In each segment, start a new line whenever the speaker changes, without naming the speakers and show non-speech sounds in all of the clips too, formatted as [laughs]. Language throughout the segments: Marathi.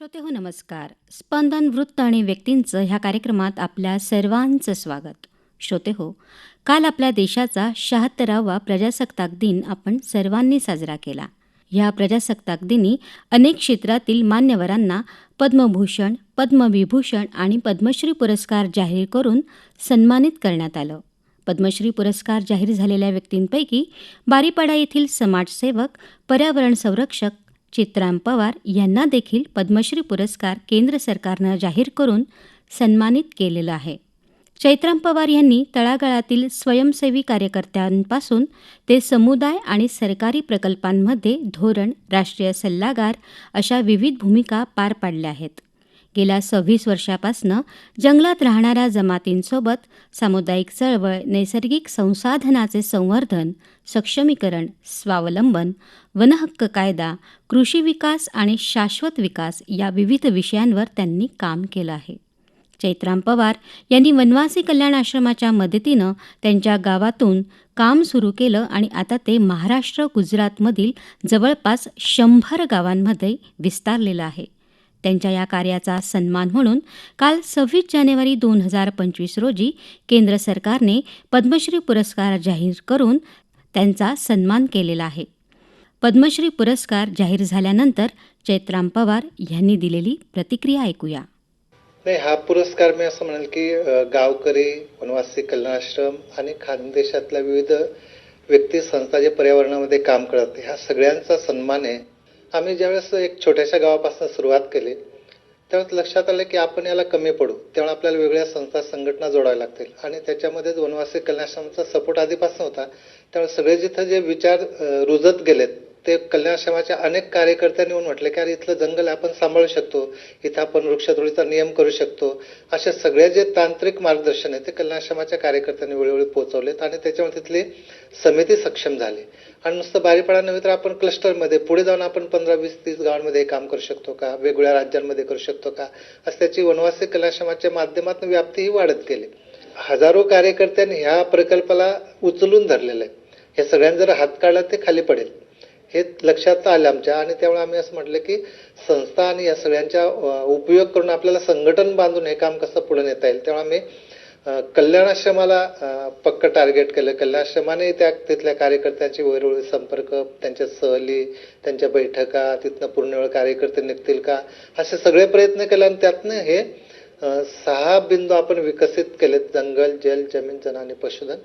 श्रोते हो नमस्कार. स्पंदन वृत्त आणि व्यक्तींचं ह्या कार्यक्रमात आपल्या सर्वांचं स्वागत. श्रोते हो काल आपल्या देशाचा शहात्तरावा प्रजासत्ताक दिन आपण सर्वांनी साजरा केला. ह्या प्रजासत्ताक दिनी अनेक क्षेत्रातील मान्यवरांना पद्मभूषण पद्मविभूषण आणि पद्मश्री पुरस्कार जाहीर करून सन्मानित करण्यात आलं. पद्मश्री पुरस्कार जाहीर झालेल्या व्यक्तींपैकी बारीपाडा येथील समाजसेवक पर्यावरण संरक्षक चित्राम पवार यांना देखील पद्मश्री पुरस्कार केंद्र सरकारनं जाहीर करून सन्मानित केलेलं आहे. चैत्राम पवार यांनी तळागाळातील स्वयंसेवी कार्यकर्त्यांपासून ते समुदाय आणि सरकारी प्रकल्पांमध्ये धोरण राष्ट्रीय सल्लागार अशा विविध भूमिका पार पाडल्या आहेत. गेल्या सव्वीस वर्षापासनं जंगलात राहणाऱ्या जमातींसोबत सामुदायिक चळवळ नैसर्गिक संसाधनाचे संवर्धन सक्षमीकरण स्वावलंबन वनहक्क कायदा कृषी विकास आणि शाश्वत विकास या विविध विषयांवर त्यांनी काम केलं आहे. चैत्राम पवार यांनी वनवासी कल्याण आश्रमाच्या मदतीनं त्यांच्या गावातून काम सुरू केलं आणि आता ते महाराष्ट्र गुजरातमधील जवळपास शंभर गावांमध्ये विस्तारलेलं आहे. त्यांच्या या कार्याचा सन्मान म्हणून काल सव्वीस जानेवारी दोन हजार पंचवीस रोजी केंद्र सरकारने पद्मश्री पुरस्कार जाहीर करून त्यांचा सन्मान केलेला आहे. पद्मश्री पुरस्कार जाहीर झाल्यानंतर चैत्राम पवार यांनी दिलेली प्रतिक्रिया ऐकूया.
नाही हा पुरस्कार मी असं म्हणेल की गावकरी वनवासी कल्याणाश्रम आणि खानदेशातल्या विविध व्यक्ती संस्था जे पर्यावरणामध्ये काम करत ह्या सगळ्यांचा सन्मान आहे. आम्ही ज्यावेळेस एक छोट्याशा गावापासून सुरुवात केली त्यावेळेस लक्षात आलं की आपण याला कमी पडू. त्यामुळे आपल्याला वेगळ्या संस्था संघटना जोडाव्या लागतील. आणि त्याच्यामध्येच वनवासी कल्याणाश्रमचा सपोर्ट आधीपासून होता. त्यामुळे सगळे जिथं जे विचार रुजत गेलेत ते कल्याणाश्रमाच्या अनेक कार्यकर्त्यांनी येऊन म्हटले की अरे इथलं जंगल आपण सांभाळू शकतो. इथं आपण वृक्षतोडीचा नियम करू शकतो. असे सगळे जे तांत्रिक मार्गदर्शन आहे ते कल्याणाश्रमाच्या कार्यकर्त्यांनी वेळोवेळी पोहोचवलेत आणि त्याच्यामुळे तिथली समिती सक्षम झाली. आणि नुसतं बारीपाडा नव्हे तर आपण क्लस्टरमध्ये पुढे जाऊन आपण पंधरा वीस तीस गावांमध्ये काम करू शकतो का? वेगवेगळ्या राज्यांमध्ये करू शकतो का? असं त्याची वनवासी कल्याणाश्रमाच्या माध्यमातून व्याप्तीही वाढत गेली. हजारो कार्यकर्त्यांनी ह्या प्रकल्पाला उचलून धरलेलं आहे. हे सगळ्यांनी जर हात काढला ते खाली पडेल. हे लक्षात आलं आमच्या. आणि त्यामुळे आम्ही असं म्हटलं की संस्था आणि या सगळ्यांचा उपयोग करून आपल्याला संघटन बांधून हे काम कसं पुढे नेता येईल. त्यामुळे आम्ही कल्याणाश्रमाला पक्क टार्गेट केलं. कल्याणाश्रमाने त्या तिथल्या कार्यकर्त्यांची वेळोवेळी संपर्क त्यांच्या सहली त्यांच्या बैठका तिथनं पूर्ण वेळ कार्यकर्ते निघतील का असे सगळे प्रयत्न केले. आणि त्यातनं हे सहा बिंदू आपण विकसित केलेत. जंगल जल जमीन जन आणि पशुधन.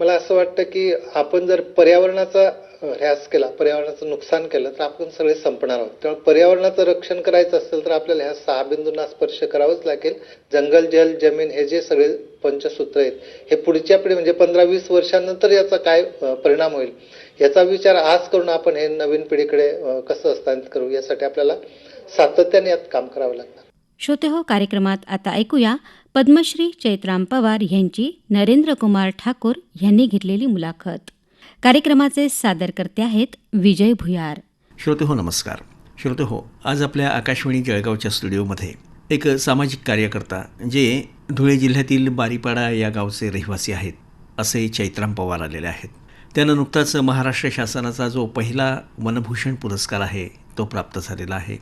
मला असं वाटतं की आपण जर पर्यावरणाचा अ, केला पर्यावरणाचं नुकसान केलं तर आपण सगळे संपणार आहोत. त्यामुळे पर्यावरणाचं रक्षण करायचं असेल तर आपल्याला ह्या सहा बिंदूंना स्पर्श करावंच लागेल. जंगल जल जमीन हे जे सगळे पंचसूत्र आहेत हे पुढच्या पिढी म्हणजे पंधरा वीस वर्षांनंतर याचा काय परिणाम होईल? याचा विचार आज करून आपण हे नवीन पिढीकडे कसं हस्तांतरित करू? यासाठी आपल्याला सातत्याने यात काम करावं लागणार.
श्रोते हो कार्यक्रमात आता ऐकूया पद्मश्री चैत्राम पवार यांची नरेंद्र कुमार ठाकूर यांनी घेतलेली मुलाखत. कार्यक्रमाचे सादरकर्ते आहेत विजय भुयार.
श्रोते हो नमस्कार. श्रोते हो आज आपल्या आकाशवाणी जळगावच्या स्टुडिओमध्ये एक सामाजिक कार्यकर्ता जे धुळे जिल्ह्यातील बारीपाडा या गावचे रहिवासी आहेत असे चैत्राम पवार आलेले आहेत. त्यानं नुकताच महाराष्ट्र शासनाचा जो पहिला वनभूषण पुरस्कार आहे तो प्राप्त झालेला आहे.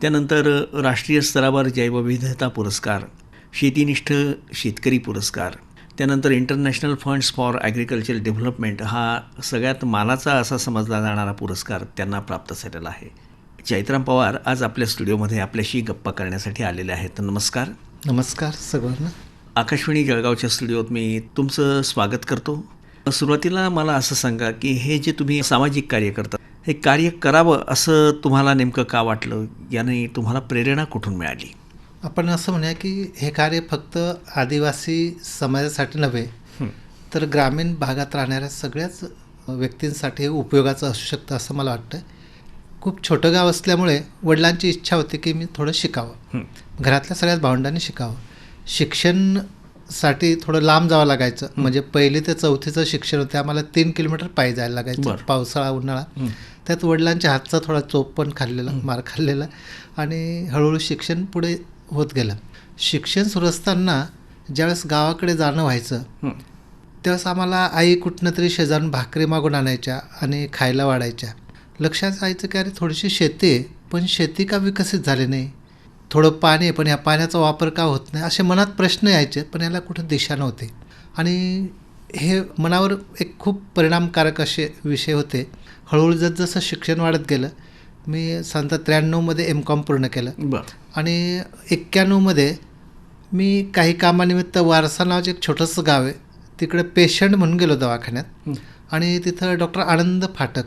त्यानंतर राष्ट्रीय स्तरावर जैवविविधता पुरस्कार शेतीनिष्ठ शेतकरी पुरस्कार त्यानंतर international funds for agriculture development हा सगळ्यात मानाचा असा समजला जाणारा पुरस्कार त्यांना प्राप्त झालेला आहे. चैत्राम पवार आज आपल्या स्टुडिओमध्ये आपल्याशी गप्पा करण्यासाठी आलेले आहेत. नमस्कार.
नमस्कार सगळ्यांना.
आकाशवाणी जळगावच्या स्टुडिओत मी तुमचं स्वागत करतो. सुरुवातीला मला असं सांगा की हे जे तुम्ही सामाजिक कार्य करता हे कार्य करावं असं तुम्हाला नेमकं का वाटलं? याने तुम्हाला प्रेरणा कुठून मिळाली?
आपण असं म्हणूया की हे कार्य फक्त आदिवासी समाजासाठी नव्हे तर ग्रामीण भागात राहणाऱ्या सगळ्याच व्यक्तींसाठी उपयोगाचं असू शकतं असं मला वाटतं खूप छोटं गाव असल्यामुळे वडिलांची इच्छा होती की मी थोडं शिकावं. घरातल्या सगळ्याच भावंडांनी शिकावं. शिक्षणसाठी थोडं लांब जावं लागायचं. म्हणजे पहिली ते चौथीचं शिक्षण होतं आम्हाला तीन किलोमीटर पायी जायला लागायचं. पावसाळा उन्हाळा. त्यात वडिलांच्या हातचा थोडा चोप पण खाल्लेला मार खाल्लेला आणि हळूहळू शिक्षण पुढे होत गेलं. शिक्षण सुरू असताना ज्यावेळेस गावाकडे जाणं व्हायचं त्यावेळेस आम्हाला आई कुठनं तरी शेजारून भाकरी मागून आणायच्या आणि खायला वाढायच्या. लक्षात यायचं की अरे थोडीशी शेती आहे पण शेती का विकसित झाली नाही?
थोडं पाणी आहे पण या पाण्याचा वापर का होत नाही? असे मनात प्रश्न यायचे पण याला कुठं दिशा नव्हती. आणि हे मनावर एक खूप परिणामकारक असे विषय होते. हळूहळू जसजसं शिक्षण वाढत गेलं मी साधारणतः त्र्याण्णवमध्ये एम कॉम पूर्ण केलं.
बरं.
आणि एक्क्याण्णवमध्ये मी काही कामानिमित्त वारसा नावाचं एक छोटंसं गाव आहे. तिकडे पेशंट म्हणून गेलो दवाखान्यात. आणि तिथं doctor Anand Phatak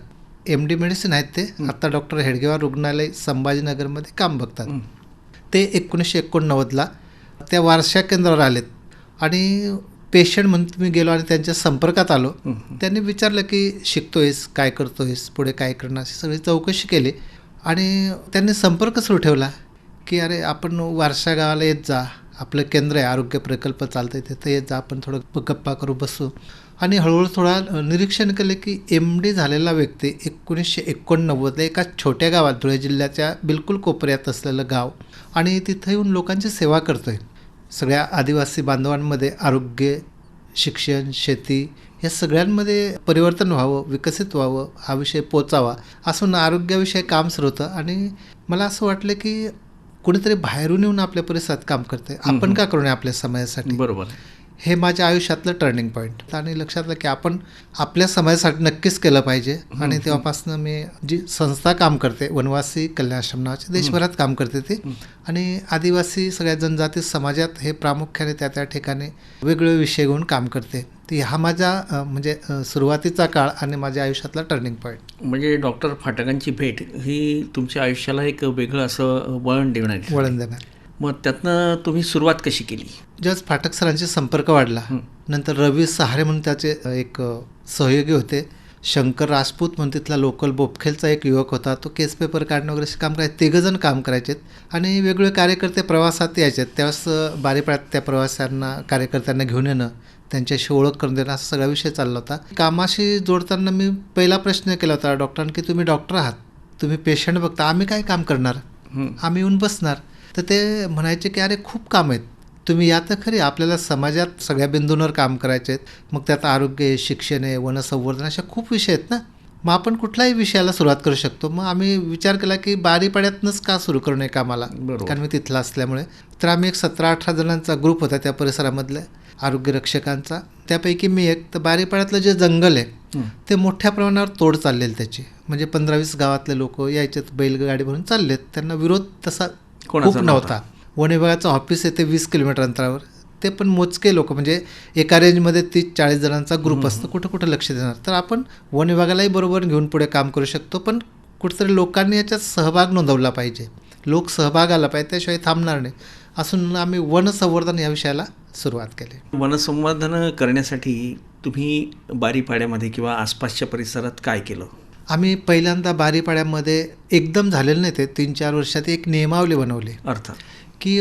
M D medicine आहेत ते. आत्ता डॉक्टर हेडगेवार रुग्णालय संभाजीनगरमध्ये काम बघतात. ते एकोणीसशे एकोणनव्वदला त्या वारशा केंद्रावर आलेत. आणि पेशंट म्हणून मी गेलो आणि त्यांच्या संपर्कात आलो. त्यांनी विचारलं की शिकतोयस काय करतोयस पुढे काय करणार अशी सगळी चौकशी केली. आणि त्यांनी संपर्क सुरू ठेवला. की अरे आपण वारशा गावाला येत जा. आपलं केंद्र आहे आरोग्य प्रकल्प चालतं आहे तिथं येत जा. आपण थोडं गप्पा करू बसू. आणि हळूहळू थोडा निरीक्षण केलं की एम डी झालेला व्यक्ती एकोणीसशे एकोणनव्वदला एका छोट्या गावात धुळे जिल्ह्याच्या बिलकुल कोपऱ्यात असलेलं गाव आणि तिथं येऊन लोकांची सेवा करतो आहे सगळ्या आदिवासी बांधवांमध्ये आरोग्य शिक्षण शेती या सगळ्यांमध्ये परिवर्तन व्हावं विकसित व्हावं हा विषय पोचावा असं आरोग्याविषयी काम सुरू होतं. आणि मला असं वाटलं की कुणीतरी बाहेरून येऊन आपल्या परिसरात काम करते आपण का करू नये आपल्या समाजासाठी?
बरोबर.
हे माझ्या आयुष्यातलं टर्निंग पॉईंट आणि लक्षात आलं की आपण आपल्या समाजासाठी नक्कीच केलं पाहिजे. आणि तेव्हापासून मी जी संस्था काम करते वनवासी कल्याणाश्रम नावाची देशभरात काम करते ती. आणि आदिवासी सगळ्या जनजाती समाजात हे प्रामुख्याने त्या त्या ठिकाणी वेगवेगळे विषय घेऊन काम करते. ती हा माझा म्हणजे सुरुवातीचा काळ आणि माझ्या आयुष्यातला टर्निंग पॉईंट
म्हणजे डॉक्टर फाटकांची भेट ही तुमच्या आयुष्याला एक वेगळं असं वळण देण्यात
वळण देणार.
मग त्यातनं तुम्ही सुरुवात कशी केली?
ज्यावेळेस फाटक सरांशी संपर्क वाढला नंतर रवी सहारे म्हणून त्याचे एक सहयोगी होते. शंकर राजपूत म्हणून तिथला लोकल बोपखेलचा एक युवक होता. तो केस पेपर काढणं वगैरे असे काम करायचे. तिघंजण काम करायचेत. आणि वेगवेगळे कार्यकर्ते प्रवासात यायचे त्यावेळेस बारीपाड्यात त्या प्रवाशांना कार्यकर्त्यांना घेऊन येणं त्यांच्याशी ओळख करून देणं असा सगळा विषय चालला होता. कामाशी जोडताना मी पहिला प्रश्न केला होता डॉक्टरांना की तुम्ही डॉक्टर आहात? तुम्ही पेशंट बघता? आम्ही काय काम करणार? आम्ही येऊन बसणार? तर ते म्हणायचे की अरे खूप काम आहेत. तुम्ही या तर खरी. आपल्याला समाजात सगळ्या बिंदूंवर काम करायचे आहेत. मग त्यात आरोग्य आहे शिक्षण आहे वनसंवर्धन अशा खूप विषय आहेत ना. मग आपण कुठल्याही विषयाला सुरुवात करू शकतो. मग आम्ही विचार केला की बारीपाड्यातनंच का सुरू करू नये कामाला. कारण मी तिथला असल्यामुळे. तर आम्ही एक सतरा अठरा जणांचा ग्रुप होता त्या परिसरामधल्या आरोग्य रक्षकांचा त्यापैकी मी एक. तर बारीपाड्यातलं जे जंगल आहे ते मोठ्या प्रमाणावर तोड चाललेली त्याची. म्हणजे पंधरा वीस गावातले लोक यायचेत बैलगाडी भरून चाललेत. त्यांना विरोध तसा
कोणाचा नव्हता?
वन विभागाचं ऑफिस आहे ते वीस किलोमीटर अंतरावर. ते पण मोजके लोक म्हणजे एका रेंजमध्ये तीस चाळीस जणांचा ग्रुप असतो कुठं कुठं लक्ष देणार. तर आपण वन विभागालाही बरोबर घेऊन पुढे काम करू शकतो पण कुठेतरी लोकांनी याच्यात सहभाग नोंदवला पाहिजे. लोक सहभाग आला पाहिजे त्याशिवाय थांबणार नाही. असून आम्ही वन संवर्धन या विषयाला सुरुवात केली.
वनसंवर्धन करण्यासाठी तुम्ही बारीपाड्यामध्ये किंवा आसपासच्या परिसरात काय केलं?
आम्ही पहिल्यांदा बारीपाड्यामध्ये एकदम झालेलं नाही ते तीन चार वर्षात एक नियमावली बनवली.
अर्थात.
की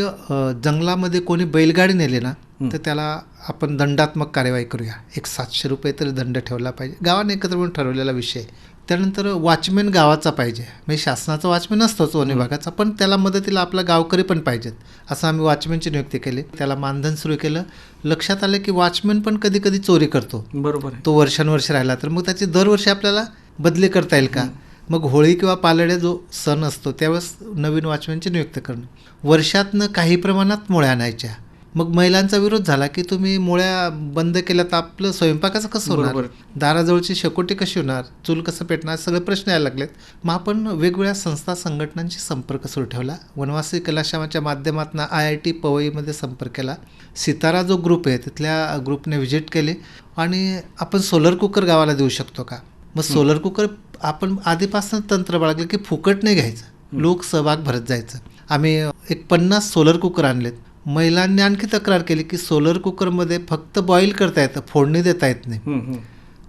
जंगलामध्ये कोणी बैलगाडी नेली ना तर त्याला आपण दंडात्मक कार्यवाही करूया. एक सातशे रुपये तरी दंड ठेवला पाहिजे. गावाने एकत्र म्हणून ठरवलेला विषय त्यानंतर वॉचमॅन गावाचा पाहिजे. म्हणजे शासनाचा वॉचमॅन असतोच वन विभागाचा पण त्याला मदतीला आपला गावकरी पण पाहिजेत. असं आम्ही वॉचमॅनची नियुक्ती केली. त्याला मानधन सुरू केलं. लक्षात आलं की वॉचमॅन पण कधी कधी चोरी करतो.
बरोबर
तो वर्षानुवर्ष राहिला तर मग त्याची दरवर्षी आपल्याला बदली करता येईल का? मग होळी किंवा पालड्या जो सण असतो त्यावेळेस नवीन वॉचमॅनची नियुक्ती करणं. वर्षातनं काही प्रमाणात मोळ्या आणायच्या मग महिलांचा विरोध झाला की तुम्ही मोळ्या बंद केल्या तर आपलं स्वयंपाकाचं कसं होणार. दाराजवळची शेकोटी कशी होणार? चूल कसं पेटणार? सगळे प्रश्न यायला लागलेत. मग आपण वेगवेगळ्या संस्था संघटनांशी संपर्क सुरू ठेवला. वनवासी कलाश्रमाच्या माध्यमातून आय आय टी पवईमध्ये संपर्क केला. सितारा जो ग्रुप आहे तिथल्या ग्रुपने व्हिजिट केली. आणि आपण सोलर कुकर गावाला देऊ शकतो का? मग सोलर कुकर आपण आधीपासून तंत्र बाळगलं की फुकट नाही घ्यायचं. लोक सहभाग भरत जायचं. आम्ही एक पन्नास सोलर कुकर आणलेत. महिलांनी आणखी तक्रार केली की सोलर कुकरमध्ये फक्त बॉईल करता येतं फोडणी देता येत नाही.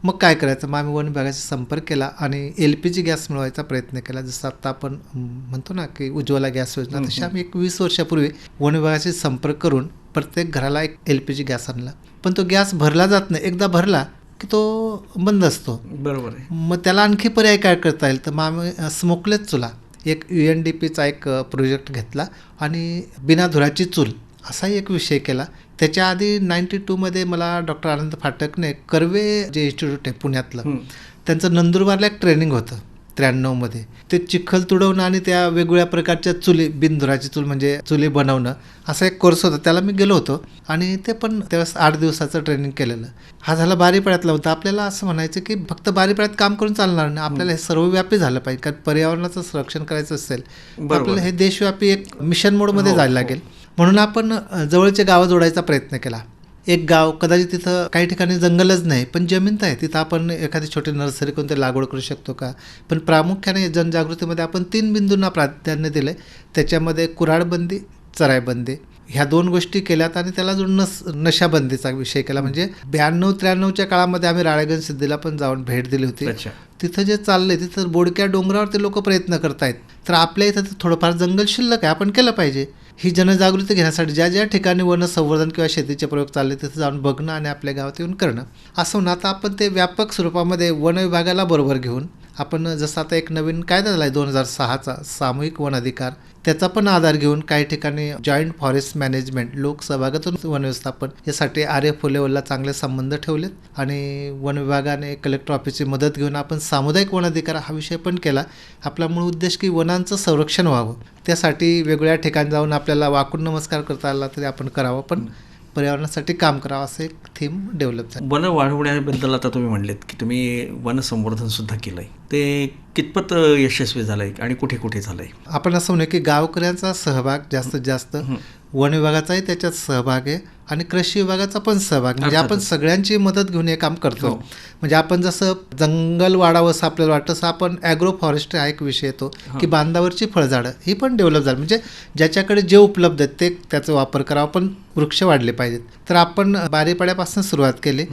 मग काय करायचं? मग आम्ही वन विभागाशी संपर्क केला आणि एल पी जी गॅस मिळवायचा प्रयत्न केला. जसं आता आपण म्हणतो ना की उज्ज्वला गॅस योजना तशी आम्ही एक वीस वर्षापूर्वी वन विभागाशी संपर्क करून प्रत्येक घराला एक एल पी जी गॅस आणला. पण तो गॅस भरला जात नाही. एकदा भरला की तो बंद असतो.
बरोबर आहे.
मग त्याला आणखी पर्याय काय करता येईल? तर मग आम्ही स्मोकलेस चुला एक यू एन डी पीचा एक प्रोजेक्ट घेतला आणि बिना धुराची चूल असाही एक विषय केला. त्याच्या आधी नाईन्टी टूमध्ये मला डॉक्टर आनंद फाटकने कर्वे जे इन्स्टिट्यूट आहे पुण्यातलं. त्यांचं नंदुरबारला एक ट्रेनिंग होतं त्र्याण्णवमध्ये ते चिखल तुडवणं आणि त्या वेगवेगळ्या प्रकारच्या चुली बिनधुराची चूल म्हणजे चुली बनवणं असा एक कोर्स होता. त्याला मी गेलो होतो आणि ते पण त्यावेळेस आठ दिवसाचं ट्रेनिंग केलेलं. हा झाला बारीपाड्यातला होता. आपल्याला असं म्हणायचं की फक्त बारीपाड्यात काम करून चालणार नाही. आपल्याला हे सर्वव्यापी झालं पाहिजे. कारण पर्यावरणाचं संरक्षण करायचं असेल. आपल्याला हे देशव्यापी एक मिशन मोडमध्ये
हो,
जायला
हो.
लागेल. म्हणून आपण जवळचे गावं जोडायचा प्रयत्न केला. एक गाव कदाचित तिथं काही ठिकाणी जंगलच नाही पण जमीन तर आहे. तिथं आपण एखादी छोटी नर्सरी कोणती लागवड करू शकतो का? पण प्रामुख्याने जनजागृतीमध्ये आपण तीन बिंदूंना प्राधान्य दिलं आहे त्याच्यामध्ये कुऱ्हाडबंदी चराईबंदी ह्या दोन गोष्टी केल्यात आणि त्याला जो नस नशाबंदीचा विषय केला. म्हणजे ब्याण्णव त्र्याण्णवच्या काळामध्ये आम्ही राळेगंज सिद्धीला पण जाऊन भेट दिली होती. तिथं जे चाललं आहे तिथं बोडक्या डोंगरावर ते लोक प्रयत्न करत आहेत तर आपल्या इथं थोडंफार जंगल शिल्लक आहे आपण केलं पाहिजे. ही जनजागृती घेण्यासाठी ज्या ज्या ठिकाणी वन संवर्धन किंवा शेतीचे प्रयोग चालले तिथं जाऊन बघणं आणि आपल्या गावात येऊन करणं. असं होऊन आता आपण ते व्यापक स्वरूपामध्ये वन विभागाला बरोबर घेऊन आपण जसं आता एक नवीन कायदा झाला आहे दोन हजार सहाचा सामूहिक वन अधिकार त्याचा पण आधार घेऊन काही ठिकाणी जॉईंट फॉरेस्ट मॅनेजमेंट लोकसहभागातून वनव्यवस्थापन यासाठी आर एफ लेवलला चांगले संबंध ठेवलेत. आणि वन विभागाने कलेक्टर ऑफिसची मदत घेऊन आपण सामुदायिक वन अधिकार हा विषय पण केला. आपला मूळ उद्देश की वनांचं संरक्षण व्हावं. त्यासाठी वेगवेगळ्या ठिकाणी जाऊन आपल्याला वाकून नमस्कार करता आला तरी आपण करावं पण पर्यावरणासाठी काम करावं असं एक थीम डेव्हलप झालं.
वन वाढवण्याबद्दल आता तुम्ही म्हणलेत की तुम्ही वन संवर्धन सुद्धा केलंय. ते कितपत यशस्वी झालंय आणि कुठे कुठे झालंय?
आपण असं म्हणूया की गावकऱ्यांचा सहभाग जास्तीत जास्त वन विभागाचाही त्याच्यात सहभाग आहे. आणि कृषी विभागाचा पण सहभाग. म्हणजे आपण. सगळ्यांची मदत घेऊन हे काम करतो.
हो.
म्हणजे आपण जसं जंगल वाढावं असं आपल्याला वाटतं तसं आपण ॲग्रो फॉरेस्ट्री हा एक विषय येतो की बांधावरची फळझाडं ही पण डेव्हलप झाली. म्हणजे ज्याच्याकडे जे उपलब्ध आहेत ते त्याचा वापर करावा. पण वृक्ष वाढले पाहिजेत. तर आपण बारीपाड्यापासून सुरुवात केली.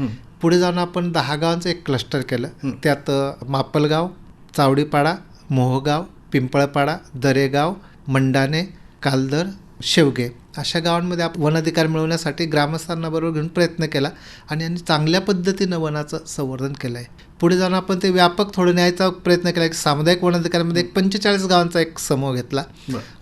पुढे जाऊन आपण दहा गावांचं एक क्लस्टर केलं. त्यात मापलगाव चावडीपाडा मोहगाव पिंपळपाडा दरेगाव मंडाणे कालदर शेवगे अशा गावांमध्ये आपण वन अधिकार मिळवण्यासाठी ग्रामस्थांना बरोबर घेऊन प्रयत्न केला आणि यांनी चांगल्या पद्धतीनं वनाचं संवर्धन केलं आहे. पुढे जाऊन आपण ते व्यापक थोडं न्यायचा प्रयत्न केला. की सामुदायिक वन अधिकारामध्ये एक पंचेचाळीस गावांचा एक समूह घेतला.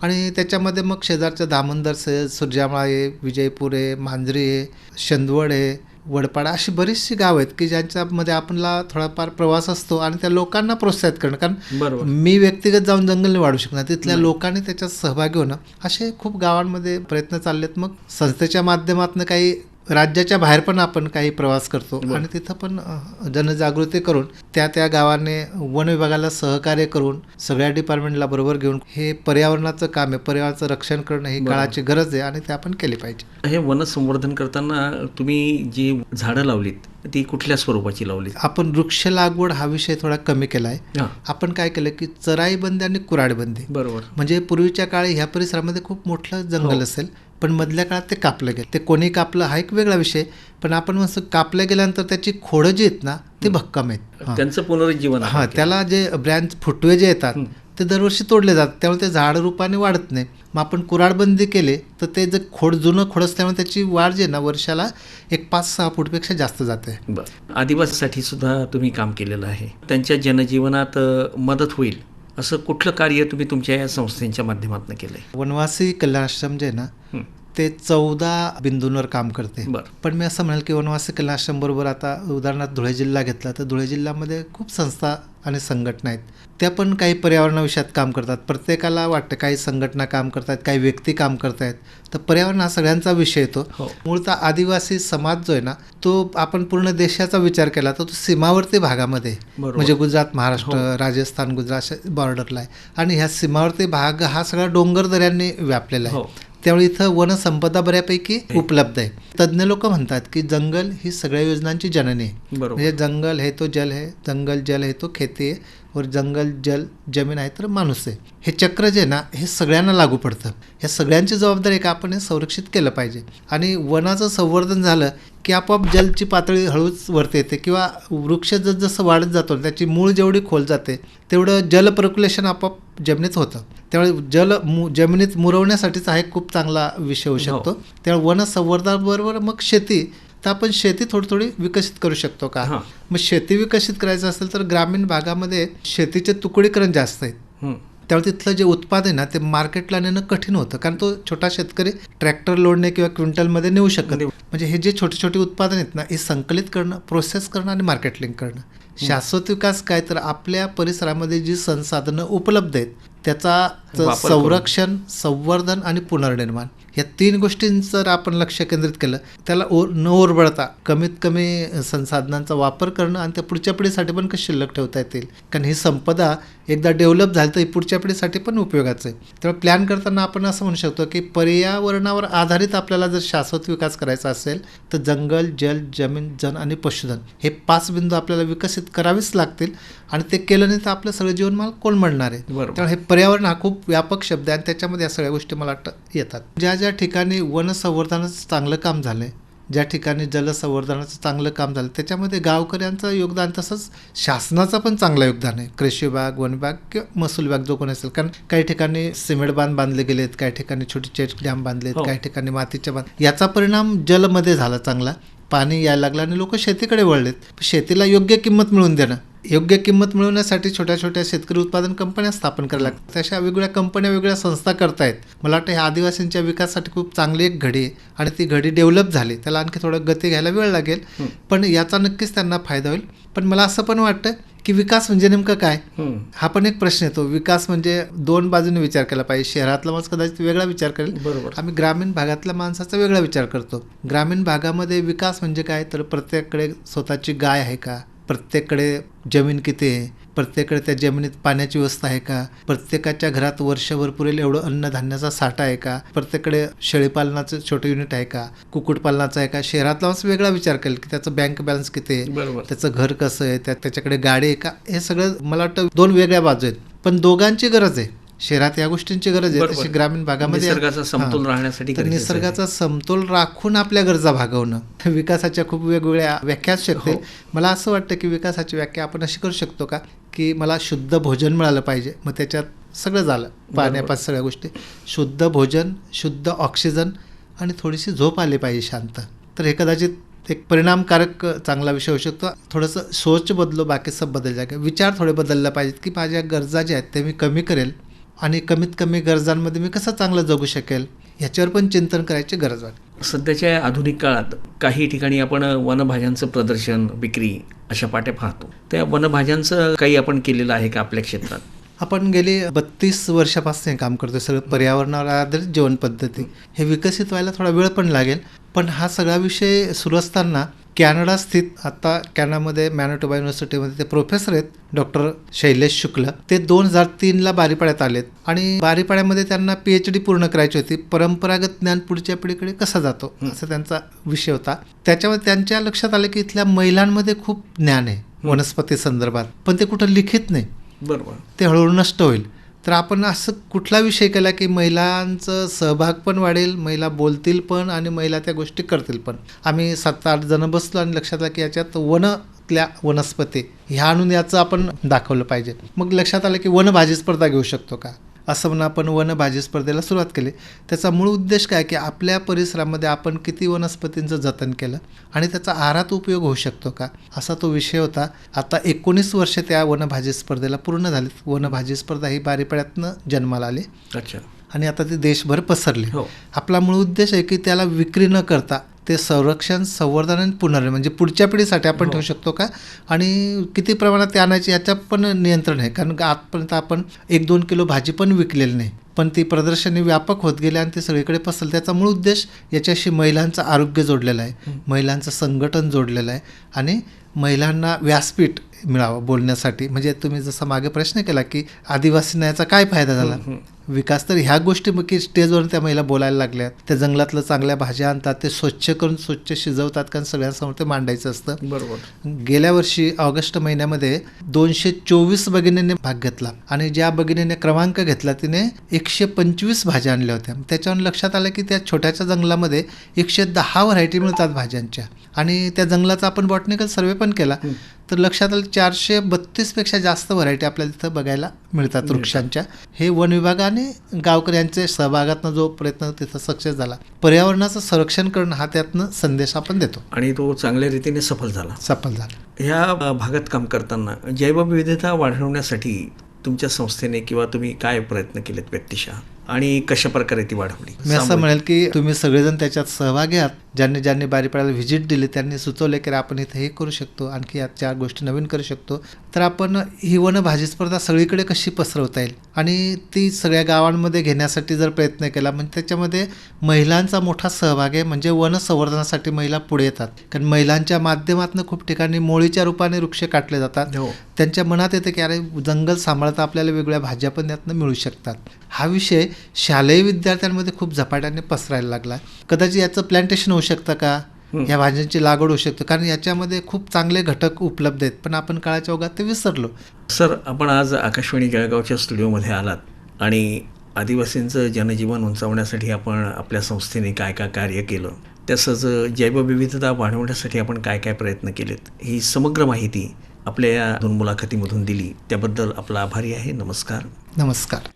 आणि त्याच्यामध्ये मग शेजारच्या दामोदर से सुरजामळा आहे विजयपूर आहे मांजरी आहे शंदवड आहे वडपाडा अशी बरीचशी गाव आहेत की ज्यांच्यामध्ये आपला थोडाफार प्रवास असतो आणि त्या लोकांना प्रोत्साहित करणं. कारण
बरोबर.
मी व्यक्तिगत जाऊन जंगल नाही वाढू शकणार. तिथल्या लोकांनी त्याच्यात सहभागी होणं. असे खूप गावांमध्ये प्रयत्न चाललेत. मग संस्थेच्या माध्यमातून काही राज्याच्या बाहेर पण आपण काही प्रवास करतो आणि तिथं पण जनजागृती करून त्या त्या गावाने वन विभागाला सहकार्य करून सगळ्या डिपार्टमेंटला बरोबर घेऊन हे पर्यावरणाचं काम आहे पर्यावरणाचं रक्षण करणं ही काळाची गरज आहे आणि ते आपण केली पाहिजे.
हे वन संवर्धन करताना तुम्ही जी झाडं लावलीत ती कुठल्या स्वरूपाची लावलीत?
आपण वृक्ष लागवड हा विषय थोडा कमी केला आहे आपण काय केलं की चराईबंदी आणि कुराडबंदी
बरोबर.
म्हणजे पूर्वीच्या काळी ह्या परिसरामध्ये खूप मोठं जंगल
हो.
असेल पण मधल्या काळात ते कापलं गेलं. ते कोणी कापलं हा एक वेगळा विषय. पण आपण म्हणतो कापलं गेल्यानंतर त्याची खोडं जी आहेत ना ते भक्कम आहेत.
त्यांचं पुनरुज्जीवन
हां. त्याला जे ब्रँच फुटवे जे येतात. ते दरवर्षी तोडले जातात. त्यामुळे ते झाड रूपाने वाढत नाही. मग आपण कुराडबंदी केले तर ते जे खोड जुनं खोड असल्यामुळे त्याची वाढ जी ना वर्षाला एक पाच सहा फूटपेक्षा जास्त जाते.
आदिवासीसाठी सुद्धा तुम्ही काम केलेलं आहे. त्यांच्या जनजीवनात मदत होईल. असं कुठलं कार्य तुम्ही तुमच्या या संस्थेच्या माध्यमातून केलंय
वनवासी कल्याणाश्रम जे आहे ना. ते चौदा बिंदूंवर काम करते. पण मी असं म्हणाल की वनवासी कल्याणाश्रम बरोबर आता उदाहरणार्थ धुळे जिल्हा घेतला तर धुळे जिल्ह्यामध्ये खूप संस्था आणि संघटना आहेत. त्या पण काही पर्यावरणाविषयात काम करतात. प्रत्येकाला वाटतं काही संघटना काम करतात काही व्यक्ती काम करतायत. तर पर्यावरण हा सगळ्यांचा विषय येतो.
हो.
मूळतः आदिवासी समाज जो आहे ना तो आपण पूर्ण देशाचा विचार केला तर तो सीमावर्ती भागामध्ये. म्हणजे गुजरात महाराष्ट्र राजस्थान गुजरात बॉर्डरला आहे. आणि ह्या सीमावर्ती भाग हा सगळा डोंगर दऱ्यांनी व्यापलेला आहे.
हो.
त्यामुळे इथं वनसंपदा बऱ्यापैकी उपलब्ध आहे. तज्ज्ञ लोक म्हणतात की जंगल ही सगळ्या योजनांची जननी आहे. म्हणजे जंगल है तो जल है जंगल जल है तो खेती आहे. और जंगल जल जमीन आहे तर माणूस आहे. हे चक्र जे ना हे सगळ्यांना लागू पडतं. ह्या सगळ्यांची जबाबदारी आहे का आपण हे संरक्षित केलं पाहिजे. आणि वनाचं संवर्धन झालं की आपोआप जलची पातळी हळूच वरती येते किंवा वृक्ष जसजसं वाढत जातो त्याची मूळ जेवढी खोल जाते तेवढं जल प्रक्युलेशन आपोआप जमिनीत होतं. त्यामुळे जल मु जमिनीत मुरवण्यासाठीचा हा एक खूप चांगला विषय होऊ शकतो. त्यामुळे वन संवर्धनाबरोबर मग शेती तर आपण शेती थोडी थोडी विकसित करू शकतो का?
हां.
मग शेती विकसित करायचं असेल तर ग्रामीण भागामध्ये शेतीचे तुकडीकरण जास्त आहेत. त्यामुळे तिथलं जे उत्पादन आहे ना ते मार्केटला नेणं कठीण होतं. कारण तो छोटा शेतकरी ट्रॅक्टर लोडने किंवा क्विंटलमध्ये नेऊ शकत
नेऊ.
म्हणजे हे जे छोटे छोटे उत्पादन आहेत ना हे संकलित करणं प्रोसेस करणं आणि मार्केट लिंक करणं शाश्वत विकास काय तर आपल्या परिसरामध्ये जी संसाधनं उपलब्ध आहेत त्याचा संरक्षण संवर्धन आणि पुनर्निर्माण. या तीन गोष्टींचं जर आपण लक्ष केंद्रित केलं त्याला ओर न ओरबडता कमीत कमी संसाधनांचा वापर करणं आणि त्या पुढच्या पिढीसाठी पण कशी शिल्लक ठेवता येतील? कारण ही संपदा एकदा डेव्हलप झाली तर ही पुढच्या पिढीसाठी पण उपयोगाचं आहे. त्यामुळे प्लॅन करताना आपण असं म्हणू शकतो की पर्यावरणावर आधारित आपल्याला जर शाश्वत विकास करायचा असेल तर जंगल जल जमीन जन आणि पशुधन हे पाच बिंदू आपल्याला विकसित करावेच लागतील आणि ते केलं नाही तर आपलं सगळं जीवनमान कोलमडणार आहे. त्यामुळे हे पर्यावरण हा खूप व्यापक शब्द आहे आणि त्याच्यामध्ये या सगळ्या गोष्टी मला वाटतं येतात. ज्या ज्या ठिकाणी वन संवर्धनाचं चांगलं काम झालं आहे ज्या ठिकाणी जलसंवर्धनाचं चांगलं काम झालं त्याच्यामध्ये गावकऱ्यांचं योगदान तसंच शासनाचं पण चांगलं योगदान आहे. कृषी विभाग वन विभाग किंवा महसूल विभाग जो कोणी असेल. कारण काही ठिकाणी सिमेंट बांध बांधले गेलेत काही ठिकाणी छोटे चेक डॅम बांधलेत
हो.
काही ठिकाणी मातीच्या बांध. याचा परिणाम जलमध्ये झाला चांगला. पाणी यायला लागलं आणि लोक शेतीकडे वळलेत. शेतीला योग्य किंमत मिळवून देणं. योग्य किंमत मिळवण्यासाठी छोट्या छोट्या शेतकरी उत्पादन कंपन्या स्थापन करायला लागतात. तशा वेगवेगळ्या कंपन्या वेगळ्या संस्था करतायत. मला वाटतं ह्या आदिवासींच्या विकासासाठी खूप चांगली एक घडी आहे आणि ती घडी डेव्हलप झाली. त्याला आणखी थोडं गती घ्यायला वेळ लागेल. पण याचा नक्कीच त्यांना फायदा होईल. पण मला असं पण वाटतं की विकास म्हणजे नेमकं काय. हा पण एक प्रश्न येतो. विकास म्हणजे दोन बाजूने विचार केला पाहिजे. शहरातला माणूस कदाचित वेगळा विचार करेल.
बरोबर.
आम्ही ग्रामीण भागातल्या माणसाचा वेगळा विचार करतो. ग्रामीण भागामध्ये विकास म्हणजे काय? तर प्रत्येकाकडे स्वतःची गाय आहे का? प्रत्येकाकडे जमीन किती आहे? प्रत्येकाकडे त्या जमिनीत पाण्याची व्यवस्था आहे का? प्रत्येकाच्या घरात वर्षभर पुरेल एवढं अन्नधान्याचा साठा आहे का? प्रत्येकाकडे शेळीपालनाचं छोटं युनिट आहे का? कुक्कुटपालनाचं आहे का? शहरातला माणूस वेगळा विचार करेल की त्याचं बँक बॅलन्स किती आहे? त्याचं घर कसं आहे? त्या त्याच्याकडे गाडी आहे का? हे सगळं मला वाटतं दोन वेगळ्या बाजू आहेत. पण दोघांची गरज आहे. शहरात या गोष्टींची गरज आहे. तशी ग्रामीण भागामध्ये
निसर्गाचा समतोल. राहण्यासाठी.
निसर्गाचा समतोल राखून आपल्या गरजा भागवणं [laughs] विकासाच्या खूप वेगवेगळ्या व्याख्या असू शकतील
हो.
मला असं वाटतं की विकासाची व्याख्या आपण अशी करू शकतो का की मला शुद्ध भोजन मिळालं पाहिजे. मग त्याच्यात सगळं झालं. पाण्यापास सगळ्या गोष्टी. शुद्ध भोजन शुद्ध ऑक्सिजन आणि थोडीशी झोप आली पाहिजे शांत. तर हे कदाचित एक परिणामकारक चांगला विषय होऊ शकतो. थोडंसं सोच बदलो बाकी सब बदल जागे विचार थोडे बदलले पाहिजेत की माझ्या गरजा ज्या आहेत ते मी कमी करेल. आणि कमीत कमी गरजांमध्ये मी कसं चांगलं जगू शकेल ह्याच्यावर पण चिंतन करायची गरज वाटते.
सध्याच्या आधुनिक काळात काही ठिकाणी आपण वनभाज्यांचं प्रदर्शन विक्री अशा पाट्या पाहतो. त्या वनभाज्यांचं काही आपण केलेलं आहे का आपल्या क्षेत्रात?
आपण गेली बत्तीस वर्षापासून हे काम करतो सगळं पर्यावरणावर आधारित जीवन पद्धती. हे विकसित व्हायला थोडा वेळ पण लागेल पण हा सगळा विषय सुरू असताना कॅनडा स्थित आता कॅनडामध्ये मॅनोटोबा युनिव्हर्सिटीमध्ये ते प्रोफेसर आहेत डॉक्टर शैलेश शुक्ल. ते दोन हजार तीनला बारीपाड्यात आलेत. आणि बारीपाड्यामध्ये त्यांना पी एच डी पूर्ण करायची होती. परंपरागत ज्ञान पुढच्या पिढीकडे कसा जातो असा त्यांचा विषय होता. त्याच्यामध्ये त्यांच्या लक्षात आलं की इथल्या महिलांमध्ये खूप ज्ञान आहे वनस्पती संदर्भात. पण ते कुठं लिखित नाही.
बरोबर.
ते हळूहळू नष्ट होईल. तर आपण असं कुठला विषय केला की महिलांचं सहभाग पण वाढेल महिला बोलतील पण आणि महिला त्या गोष्टी करतील पण? आम्ही सात आठ जण बसलो आणि लक्षात आलं की याच्यात वनतल्या वनस्पती ह्या आणून याचं आपण दाखवलं पाहिजे. मग लक्षात आलं की वनभाजी स्पर्धा घेऊ शकतो का? असं म्हणून आपण वनभाजी स्पर्धेला सुरुवात केली. त्याचा मूळ उद्देश काय? की आपल्या परिसरामध्ये आपण किती वनस्पतींचं जतन केलं आणि त्याचा आहारात उपयोग होऊ शकतो का? असा तो विषय होता. आता एकोणीस वर्ष त्या वनभाजी स्पर्धेला पूर्ण झालीत. वनभाजी स्पर्धा ही बारीपाड्यातनं जन्माला आली.
अच्छा.
आणि आता ती देशभर पसरली.
हो.
आपला मूळ उद्देश आहे की त्याला विक्री न करता ते संरक्षण संवर्धन आणि पुनर्निर्माण म्हणजे पुढच्या पिढीसाठी आपण ठेवू शकतो का? आणि किती प्रमाणात ते आणायचे याच्यात पण नियंत्रण आहे. कारण का आजपर्यंत आपण एक दोन किलो भाजी पण विकलेली नाही. पण ती प्रदर्शनी व्यापक होत गेली आणि ते सगळीकडे पसरलं. त्याचा मूळ उद्देश याच्याशी महिलांचं आरोग्य जोडलेलं आहे. महिलांचं संघटन जोडलेलं आहे. आणि महिलांना व्यासपीठ मिळावं बोलण्यासाठी. म्हणजे तुम्ही जसा मागे प्रश्न केला की आदिवासींना याचा काय फायदा झाला? विकास तर ह्या गोष्टी मग की स्टेजवर त्या महिला बोलायला लागल्यात त्या जंगलातलं चांगल्या भाज्या आणतात ते स्वच्छ करून स्वच्छ शिजवतात कारण सगळ्यांसमोर ते मांडायचं असतं.
बरोबर.
गेल्या वर्षी ऑगस्ट महिन्यामध्ये दोनशे चोवीस भगिनींनी भाग घेतला आणि ज्या भगिनीने क्रमांक घेतला तिने एकशे पंचवीस भाज्या आणल्या होत्या. त्याच्यावर लक्षात आलं की त्या छोट्याच्या जंगलामध्ये एकशे दहा व्हरायटी मिळतात भाज्यांच्या. आणि त्या जंगलाचा आपण बॉटनिकल सर्वे पण केला. तर लक्षात आलं चारशे बत्तीसपेक्षा जास्त व्हरायटी आपल्याला तिथं बघायला मिळतात वृक्षांच्या. हे वन विभाग आणि गावकऱ्यांच्या सहभागातनं जो प्रयत्न तिथं सक्सेस झाला पर्यावरणाचं संरक्षण करणं हा त्यातनं संदेश आपण देतो.
आणि तो चांगल्या रीतीने सफल झाला.
सफल झाला.
ह्या भागात काम करताना जैवविविधता वाढवण्यासाठी तुमच्या संस्थेने किंवा तुम्ही काय प्रयत्न केलेत व्यक्तिशः? आणि कशा प्रकारे ती वाढवली
मी असं. म्हणेल की तुम्ही सगळेजण त्याच्यात सहभागी आहात. ज्यांनी ज्यांनी बारीपाड्याला व्हिजिट दिली त्यांनी सुचवले की आपण इथे हे करू शकतो आणखी या चार गोष्टी नवीन करू शकतो. तर आपण ही वन भाजी स्पर्धा सगळीकडे कशी पसरवता येईल? आणि ती सगळ्या गावांमध्ये घेण्यासाठी जर प्रयत्न केला म्हणजे त्याच्यामध्ये महिलांचा मोठा सहभाग आहे म्हणजे वन संवर्धनासाठी महिला पुढे येतात. कारण महिलांच्या माध्यमातून खूप ठिकाणी मोळीच्या रूपाने वृक्ष काटले जातात.
हो.
त्यांच्या मनात येतं की अरे जंगल सांभाळता आपल्याला वेगवेगळ्या भाज्या पण त्यातनं मिळू शकतात. हा विषय शालेय विद्यार्थ्यांमध्ये खूप झपाट्याने पसरायला लागला. कदाचित याचं प्लॅन्टेशन होऊ शकतं का? या भाज्यांची लागवड होऊ शकते. कारण याच्यामध्ये खूप चांगले घटक उपलब्ध आहेत. पण आपण काळाच्या ओघात ते विसरलो.
सर आपण आज आकाशवाणी जळगावच्या स्टुडिओमध्ये आलात. आणि आदिवासींचं जनजीवन उंचावण्यासाठी आपण आपल्या संस्थेने काय काय कार्य केलं? तसंच जैवविविधता वाढवण्यासाठी आपण काय काय प्रयत्न केलेत? ही समग्र माहिती आपल्या या दोन मुलाखतीमधून दिली. त्याबद्दल आपला आभारी आहे. नमस्कार.
नमस्कार.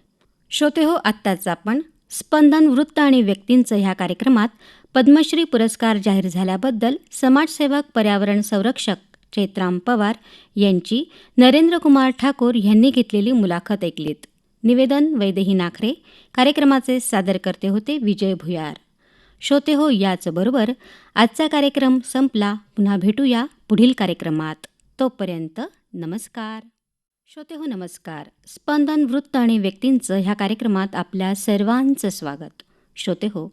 श्रोते हो आत्ताच आपण स्पंदन वृत्त आणि व्यक्तींचं ह्या कार्यक्रमात पद्मश्री पुरस्कार जाहीर झाल्याबद्दल समाजसेवक पर्यावरण संरक्षक चैत्राम पवार यांची नरेंद्र कुमार ठाकूर यांनी घेतलेली मुलाखत ऐकलीत. निवेदन वैदेही नाखरे. कार्यक्रमाचे सादरकर्ते होते विजय भुयार. श्रोते हो याचबरोबर आजचा कार्यक्रम संपला. पुन्हा भेटूया पुढील कार्यक्रमात. तोपर्यंत नमस्कार. श्रोतेहो नमस्कार. स्पंदन वृत्त आणि व्यक्तींचं ह्या कार्यक्रमात आपल्या सर्वांचं स्वागत. श्रोतेहो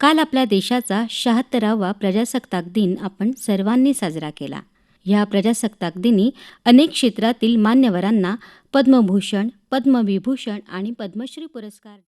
काल आपल्या देशाचा शहात्तरावा प्रजासत्ताक दिन आपण सर्वांनी साजरा केला. ह्या प्रजासत्ताक दिनी अनेक क्षेत्रातील मान्यवरांना पद्मभूषण पद्मविभूषण आणि पद्मश्री पुरस्कार